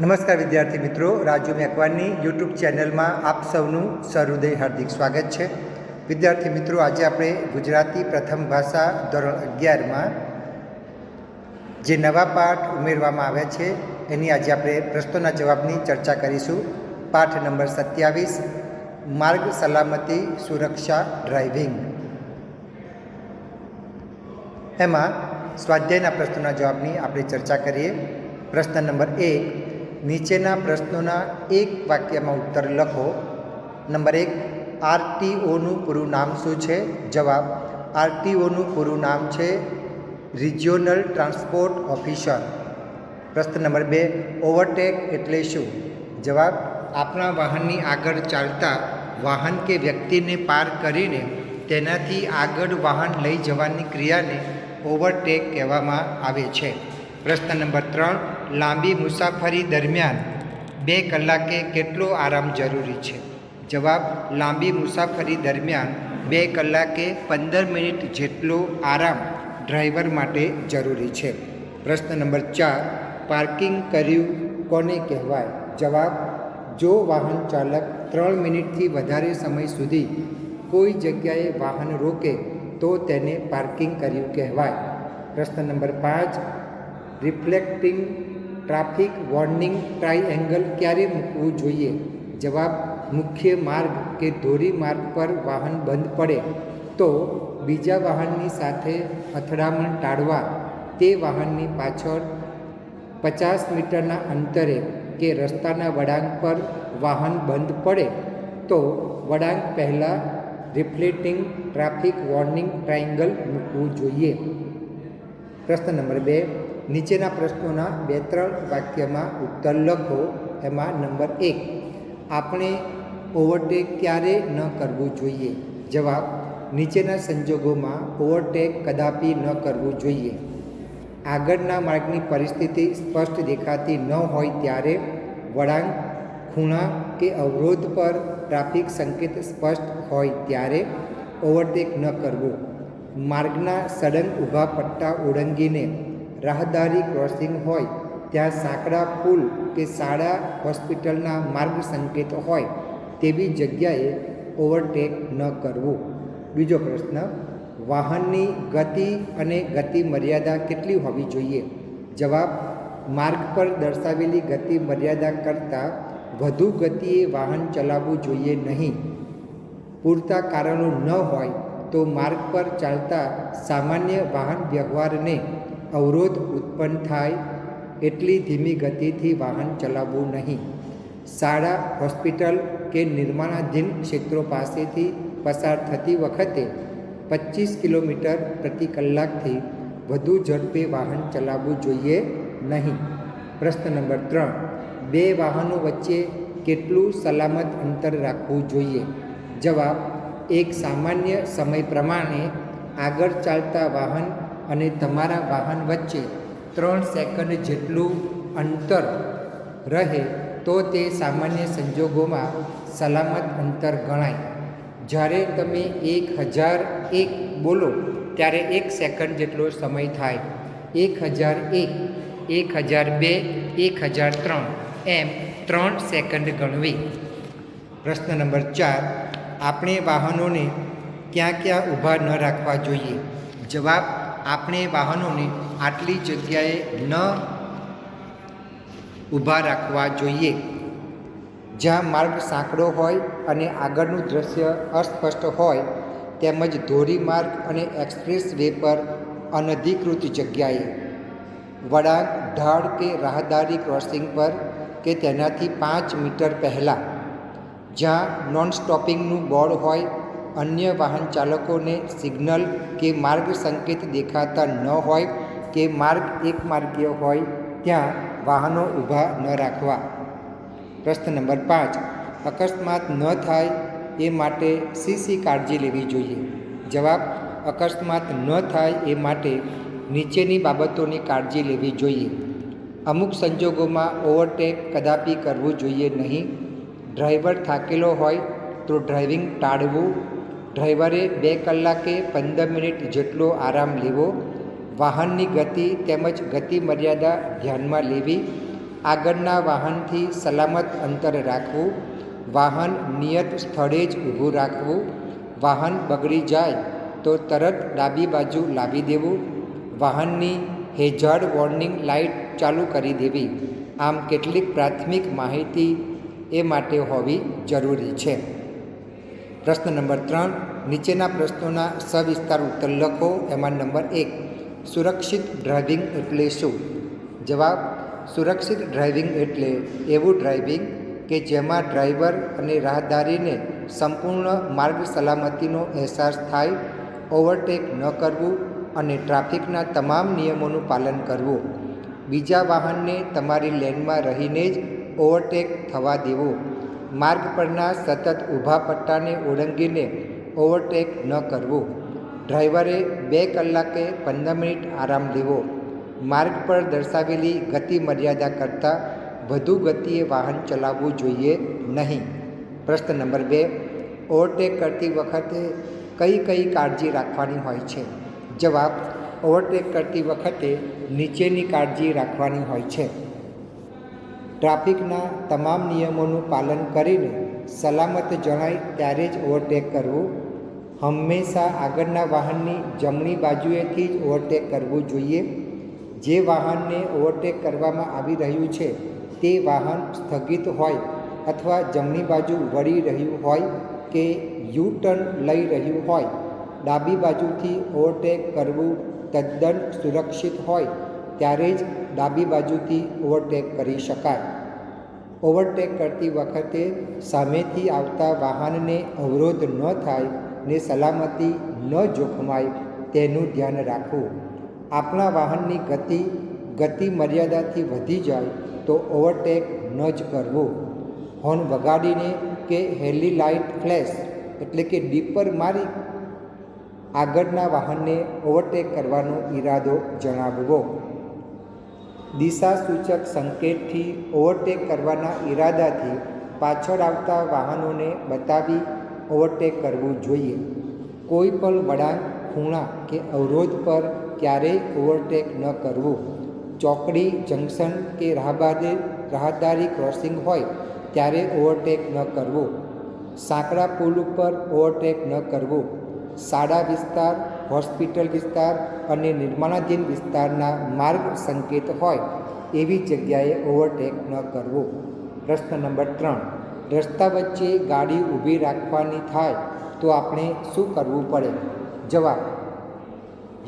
નમસ્કાર વિદ્યાર્થી મિત્રો, રાજુ મેકવાનની યુટ્યુબ ચેનલમાં આપ સૌનું સહૃદય હાર્દિક સ્વાગત છે. વિદ્યાર્થી મિત્રો, આજે આપણે ગુજરાતી પ્રથમ ભાષા ધોરણ અગિયારમાં જે નવા પાઠ ઉમેરવામાં આવ્યા છે, એની આજે આપણે પ્રશ્નોના જવાબની ચર્ચા કરીશું. પાઠ નંબર સત્યાવીસ, માર્ગ સલામતી સુરક્ષા ડ્રાઇવિંગ. એમાં સ્વાધ્યાયના પ્રશ્નોના જવાબની આપણે ચર્ચા કરીએ. પ્રશ્ન નંબર એક નીચેના પ્રશ્નોના એક વાક્યમાં ઉત્તર લખો. નંબર એક આરટીઓનું પૂરું નામ શું છે? જવાબ આરટીઓનું પૂરું નામ છે રિજિયોનલ ટ્રાન્સપોર્ટ ઓફિસર. પ્રશ્ન નંબર બે, ઓવરટેક એટલે શું? જવાબ, આપણા વાહનની આગળ ચાલતા વાહન કે વ્યક્તિને પાર કરીને તેનાથી આગળ વાહન લઈ જવાની ક્રિયાને ઓવરટેક કહેવામાં આવે છે. પ્રશ્ન નંબર ત્રણ લાંબી મુસાફરી દરમિયાન બે કલાકે કેટલો આરામ જરૂરી છે? જવાબ, લાંબી મુસાફરી દરમિયાન બે કલાકે પંદર મિનિટ જેટલો આરામ ડ્રાઈવર માટે જરૂરી છે. પ્રશ્ન નંબર ચાર, પાર્કિંગ કર્યું કોને કહેવાય? જવાબ, જો વાહન ચાલક ત્રણ મિનિટથી વધારે સમય સુધી કોઈ જગ્યાએ વાહન રોકે, તો તેને પાર્કિંગ કર્યું કહેવાય. પ્રશ્ન નંબર પાંચ, રિફ્લેક્ટિંગ ટ્રાફિક વોર્નિંગ ટ્રાયએંગલ ક્યારે મૂકવું જોઈએ? જવાબ, મુખ્ય માર્ગ કે ધોરી માર્ગ પર વાહન બંધ પડે. તો બીજા વાહનની સાથે અથડામણ ટાળવા. તે વાહનની પાછળ પચાસ મીટરના અંતરે કે રસ્તાના વળાંક પર વાહન બંધ પડે. તો વળાંક પહેલાં રિફ્લેક્ટિંગ ટ્રાફિક વોર્નિંગ ટ્રાયંગલ મૂકવું જોઈએ. પ્રશ્ન નંબર બે. નીચેના પ્રશ્નોના બે ત્રણ વાક્યમાં ઉત્તર લખો. એમાં નંબર એક, આપણે ઓવરટેક ક્યારે ન કરવું જોઈએ? જવાબ, નીચેના સંજોગોમાં ઓવરટેક કદાપી ન કરવું જોઈએ. આગળના માર્ગની પરિસ્થિતિ સ્પષ્ટ દેખાતી ન હોય ત્યારે વળાંક, ખૂણા કે અવરોધ પર ટ્રાફિક સંકેત સ્પષ્ટ હોય ત્યારે ઓવરટેક ન કરવો. માર્ગના સડન ઊભા પટ્ટા ઓળંગીને રાહદારી ક્રોસિંગ હોય, ત્યાં સાંકડા પુલ કે શાળા, હોસ્પિટલના માર્ગ સંકેત હોય, તેવી જગ્યાએ ઓવરટેક ન કરવું. બીજો પ્રશ્ન, વાહનની ગતિ અને ગતિ મર્યાદા કેટલી હોવી જોઈએ? જવાબ, માર્ગ પર દર્શાવેલી ગતિ મર્યાદા કરતાં વધુ ગતિએ વાહન ચલાવવું જોઈએ નહીં. પૂરતા કારણો ન હોય તો માર્ગ પર ચાલતા સામાન્ય વાહન વ્યવહારને અવરોધ ઉત્પન્ન થાય એટલી ધીમી ગતિથી વાહન ચલાવવું નહીં. શાળા, હોસ્પિટલ કે નિર્માણાધીન ક્ષેત્રો પાસેથી પસાર થતી વખતે પચીસ કિલોમીટર પ્રતિ કલાકથી વધુ ઝડપે વાહન ચલાવવું જોઈએ નહીં. પ્રશ્ન નંબર ત્રણ. બે વાહનો વચ્ચે કેટલું સલામત અંતર રાખવું જોઈએ? જવાબ, એક સામાન્ય સમય પ્રમાણે આગળ ચાલતા વાહન અને તમારા વાહન વચ્ચે ત્રણ સેકન્ડ જેટલું અંતર રહે તો તે સામાન્ય સંજોગોમાં સલામત અંતર ગણાય. જ્યારે તમે એક હજાર એક બોલો, ત્યારે એક સેકન્ડ જેટલો સમય થાય. એક હજાર એક એક હજાર બે, એક હજાર ત્રણ, એમ ત્રણ સેકન્ડ ગણવી. પ્રશ્ન નંબર ચાર, આપણે વાહનોને ક્યાં ક્યાં ઊભા ન રાખવા જોઈએ? જવાબ આપણે વાહનોને આટલી જગ્યાએ ન ઊભા રાખવા જોઈએ. જ્યાં માર્ગ સાંકડો હોય અને આગળનું દ્રશ્ય અસ્પષ્ટ હોય, તેમજ ધોરીમાર્ગ અને એક્સપ્રેસ વે પર અનધિકૃત જગ્યાએ. વળાંક, ઢાળ કે રાહદારી ક્રોસિંગ પર કે તેનાથી પાંચ મીટર પહેલાં. જ્યાં નોન સ્ટોપિંગનું બોર્ડ હોય અન્ય વાહન ચાલકોને સિગ્નલ કે માર્ગ સંકેત દેખાતા ન હોય કે માર્ગ એક માર્ગીય હોય ત્યાં વાહનો ઊભા ન રાખવા. પ્રશ્ન નંબર પાંચ. અકસ્માત ન થાય એ માટે શી શી કાળજી લેવી જોઈએ? જવાબ, અકસ્માત ન થાય એ માટે નીચેની બાબતોની કાળજી લેવી જોઈએ. અમુક સંજોગોમાં ઓવરટેક કદાપી કરવું જોઈએ નહીં. ડ્રાઈવર થાકેલો હોય તો ડ્રાઇવિંગ ટાળવું ડ્રાઈવરે બે કલાકે પંદર મિનિટ જેટલો આરામ લેવો, વાહનની ગતિ તેમજ ગતિ મર્યાદા ધ્યાનમાં લેવી, આગળના વાહનથી સલામત અંતર રાખવું, વાહન નિયત સ્થળે જ ઊભું રાખવું, વાહન બગડી જાય તો તરત ડાબી બાજુ લાવી દેવું, વાહનની હેઝાર્ડ વોર્નિંગ લાઇટ ચાલુ કરી દેવી. આમ કેટલીક પ્રાથમિક માહિતી એ માટે હોવી જરૂરી છે. પ્રશ્ન નંબર ત્રણ, નીચેના પ્રશ્નોના સવિસ્તાર ઉત્તર લખો. એમાં નંબર એક, સુરક્ષિત ડ્રાઇવિંગ એટલે શું? જવાબ, સુરક્ષિત ડ્રાઇવિંગ એટલે એવું ડ્રાઇવિંગ કે જેમાં ડ્રાઈવર અને રાહદારીને સંપૂર્ણ માર્ગ સલામતીનો અહેસાસ થાય, ઓવરટેક ન કરવું અને ટ્રાફિકના તમામ નિયમોનું પાલન કરવું. બીજા વાહનને તમારી લેનમાં રહીને જ ઓવરટેક થવા દેવો. માર્ગ પરના સતત ઊભા પટ્ટાને ઓળંગીને ઓવરટેક ન કરવું. ડ્રાઈવરે બે કલાકે પંદર મિનિટ આરામ લેવો. માર્ગ પર દર્શાવેલી ગતિ મર્યાદા કરતાં વધુ ગતિએ વાહન ચલાવવું જોઈએ નહીં. પ્રશ્ન નંબર બે, ઓવરટેક કરતી વખતે કઈ કઈ કાળજી રાખવાની હોય છે? જવાબ, ઓવરટેક કરતી વખતે નીચેની કાળજી રાખવાની હોય છે. ટ્રાફિકના તમામ નિયમોનું પાલન કરીને સલામત જણાય ત્યારે જ ઓવરટેક કરવું. હંમેશા આગળના વાહનની જમણી બાજુએથી જ ઓવરટેક કરવું જોઈએ. જે વાહનને ઓવરટેક કરવામાં આવી રહ્યું છે તે વાહન સ્થગિત હોય અથવા જમણી બાજુ વળી રહ્યું હોય કે યુ ટર્ન લઈ રહ્યું હોય, ડાબી બાજુથી ઓવરટેક કરવું તદ્દન સુરક્ષિત હોય. ત્યારે જ ડાબી બાજુથી ઓવરટેક કરી શકાય. ઓવરટેક કરતી વખતે સામેથી આવતા વાહનને અવરોધ ન થાય ને સલામતી ન જોખમાય તેનું ધ્યાન રાખવું. આપણા વાહનની ગતિ ગતિ મર્યાદાથી વધી જાય તો ઓવરટેક ન જ કરવો. હોર્ન વગાડીને કે હેલી લાઇટ ફ્લેશ, એટલે કે ડીપર મારી, આગળના વાહનને ઓવરટેક કરવાનો ઈરાદો જણાવવો. દિશા સૂચક સંકેતથી ઓવરટેક કરવાના ઈરાદાથી પાછળ આવતા વાહનોને બતાવી ઓવરટેક કરવું જોઈએ. કોઈ પણ વળાંક, ખૂણા કે અવરોધ પર ક્યારેય ઓવરટેક ન કરવું. ચોકડી, જંકશન કે રાહબારી રાહદારી ક્રોસિંગ હોય ત્યારે ઓવરટેક ન કરવો. સાંકડા પુલ ઉપર ઓવરટેક ન કરવો. શાળા વિસ્તાર હોસ્પિટલ વિસ્તાર અને નિર્માણાધીન વિસ્તારના માર્ગ સંકેત હોય એવી જગ્યાએ ઓવરટેક ન કરવો. પ્રશ્ન નંબર ત્રણ, રસ્તા વચ્ચે ગાડી ઊભી રાખવાની થાય તો આપણે શું કરવું પડે? જવાબ,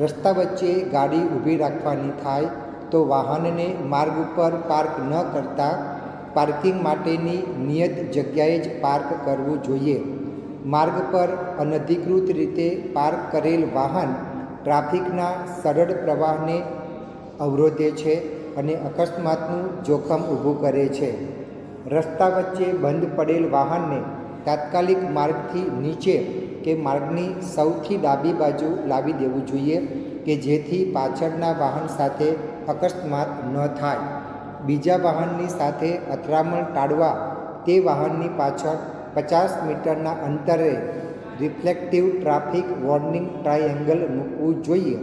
રસ્તા વચ્ચે ગાડી ઊભી રાખવાની થાય તો વાહનને માર્ગ ઉપર પાર્ક ન કરતા પાર્કિંગ માટેની નિયત જગ્યાએ જ પાર્ક કરવું જોઈએ. માર્ગ પર અનધિકૃત રીતે પાર્ક કરેલ વાહન ટ્રાફિકના સરળ પ્રવાહને અવરોધે છે અને અકસ્માતનું જોખમ ઊભું કરે છે. રસ્તા વચ્ચે બંધ પડેલ વાહનને તાત્કાલિક માર્ગથી નીચે કે માર્ગની સૌથી ડાબી બાજુ લાવી દેવું જોઈએ કે જેથી પાછળના વાહન સાથે અકસ્માત ન થાય. બીજા વાહનની સાથે અથડામણ ટાળવા તે વાહનની પાછળ પચાસ મીટરના અંતરે રિફ્લેક્ટિવ ટ્રાફિક વોર્નિંગ ટ્રાયએંગલ મૂકવું જોઈએ.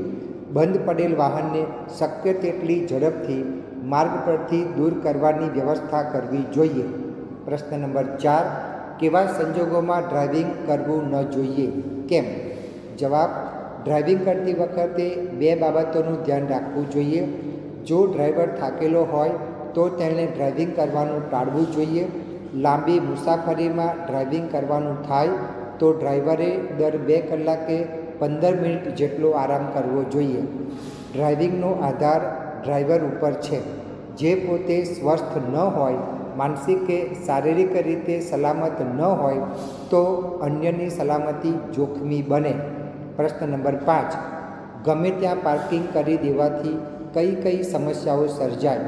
બંધ પડેલ વાહનને શક્ય તેટલી ઝડપથી માર્ગ પરથી દૂર કરવાની વ્યવસ્થા કરવી જોઈએ. પ્રશ્ન નંબર ચાર, કેવા સંજોગોમાં ડ્રાઇવિંગ કરવું ન જોઈએ? કેમ? જવાબ, ડ્રાઇવિંગ કરતી વખતે બે બાબતોનું ધ્યાન રાખવું જોઈએ. જો ડ્રાઈવર થાકેલો હોય તો તેણે ડ્રાઇવિંગ કરવાનું ટાળવું જોઈએ. લાંબી મુસાફરીમાં ડ્રાઇવિંગ કરવાનું થાય તો ડ્રાઈવરે દર બે કલાકે પંદર મિનિટ જેટલો આરામ કરવો જોઈએ. ડ્રાઇવિંગનો આધાર ડ્રાઈવર ઉપર છે. જે પોતે સ્વસ્થ ન હોય, માનસિક કે શારીરિક રીતે સલામત ન હોય, તો અન્યની સલામતી જોખમી બને. પ્રશ્ન નંબર પાંચ. ગમે ત્યાં પાર્કિંગ કરી દેવાથી કઈ કઈ સમસ્યાઓ સર્જાય?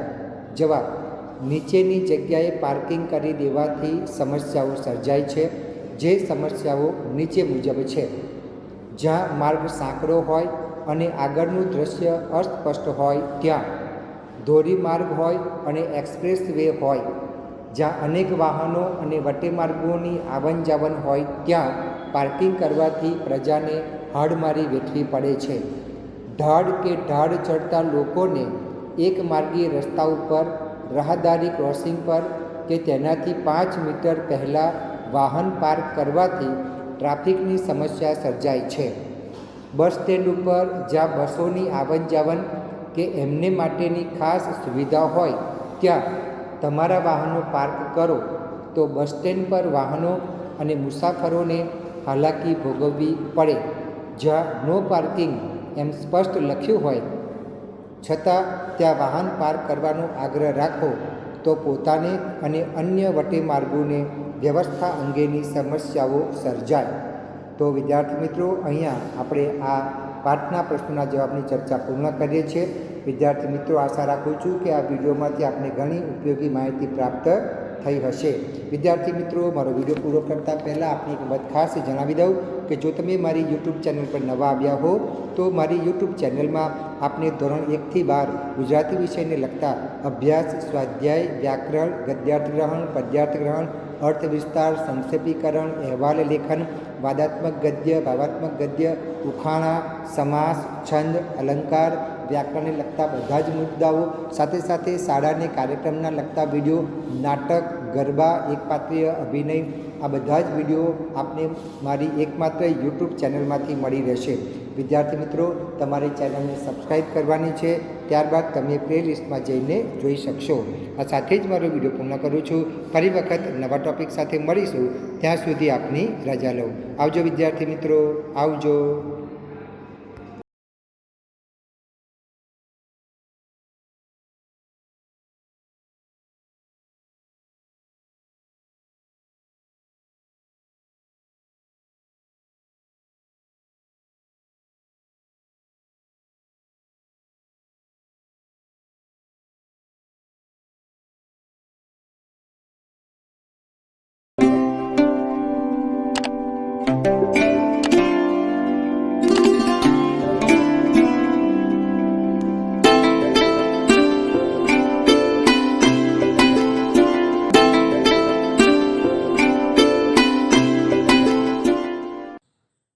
જવાબ નીચેની જગ્યાએ પાર્કિંગ કરી દેવાથી સમસ્યાઓ સર્જાય છે, જે સમસ્યાઓ નીચે મુજબ છે. જ્યાં માર્ગ સાંકડો હોય અને આગળનું દ્રશ્ય અસ્પષ્ટ હોય ત્યાં. ધોરીમાર્ગ હોય અને એક્સપ્રેસ વે હોય. જ્યાં અનેક વાહનો અને વટેમાર્ગોની આવન જાવન હોય ત્યાં પાર્કિંગ કરવાથી પ્રજાને હાડમારી વેઠવી પડે છે. ઢાળ કે ઢાળ ચડતા લોકોને એક માર્ગીય રસ્તા ઉપર રાહદારી ક્રોસિંગ પર કે તેનાથી પાંચ મીટર પહેલાં વાહન પાર્ક કરવાથી ટ્રાફિકની સમસ્યા સર્જાય છે. બસ સ્ટેન્ડ ઉપર જ્યાં બસોની આવન જાવન કે એમને માટેની ખાસ સુવિધા હોય ત્યાં તમારા વાહનો પાર્ક કરો. તો બસ સ્ટેન્ડ પર વાહનો અને મુસાફરોને હાલાકી ભોગવવી પડે. જ્યાં નો પાર્કિંગ એમ સ્પષ્ટ લખ્યું હોય છતાં ત્યાં વાહન પાર્ક કરવાનો આગ્રહ રાખો તો પોતાને અને અન્ય વટે માર્ગોને વ્યવસ્થા અંગેની સમસ્યાઓ સર્જાય. તો વિદ્યાર્થી મિત્રો, અહીંયા આપણે આ પાઠના પ્રશ્નોના જવાબની ચર્ચા પૂર્ણ કરીએ છીએ. વિદ્યાર્થી મિત્રો, આશા રાખું છું કે આ વિડીયોમાંથી આપને ઘણી ઉપયોગી માહિતી પ્રાપ્ત થઈ હશે. વિદ્યાર્થી મિત્રો, મારો વીડિયો પૂરો કરતાં પહેલાં આપને એક વાત ખાસ જણાવી દઉં કે જો તમે મારી યુટ્યુબ ચેનલ પર નવા આવ્યા હો, તો મારી યુટ્યુબ ચેનલમાં આપને ધોરણ એકથી બાર ગુજરાતી વિષયને લગતા અભ્યાસ, સ્વાધ્યાય, વ્યાકરણ, ગદ્યાર્થ ગ્રહણ, પદ્યાર્થ ગ્રહણ, અર્થ વિસ્તાર, સંક્ષેપીકરણ, અહેવાલ લેખન, વાદાત્મક ગદ્ય, ભાવાત્મક ગદ્ય, ઉખાણા, સમાસ, છંદ, અલંકાર વ્યાકરણને લગતા બધા જ મુદ્દાઓ, સાથે સાથે શાળાને કાર્યક્રમના લગતા વીડિયો, નાટક, ગરબા, એકપાત્રીય અભિનય, આ બધા જ વીડિયો આપને મારી એકમાત્ર યુટ્યુબ ચેનલમાંથી મળી રહેશે. વિદ્યાર્થી મિત્રો, તમારી ચેનલને સબસ્ક્રાઈબ કરવાની છે, ત્યારબાદ તમે પ્લે લિસ્ટમાં જઈને જોઈ શકશો. આ સાથે જ મારો વીડિયો પૂર્ણ કરું છું. ફરી વખત નવા ટોપિક સાથે મળીશું. ત્યાં સુધી આપની રજા લઉં. આવજો વિદ્યાર્થી મિત્રો. આવજો.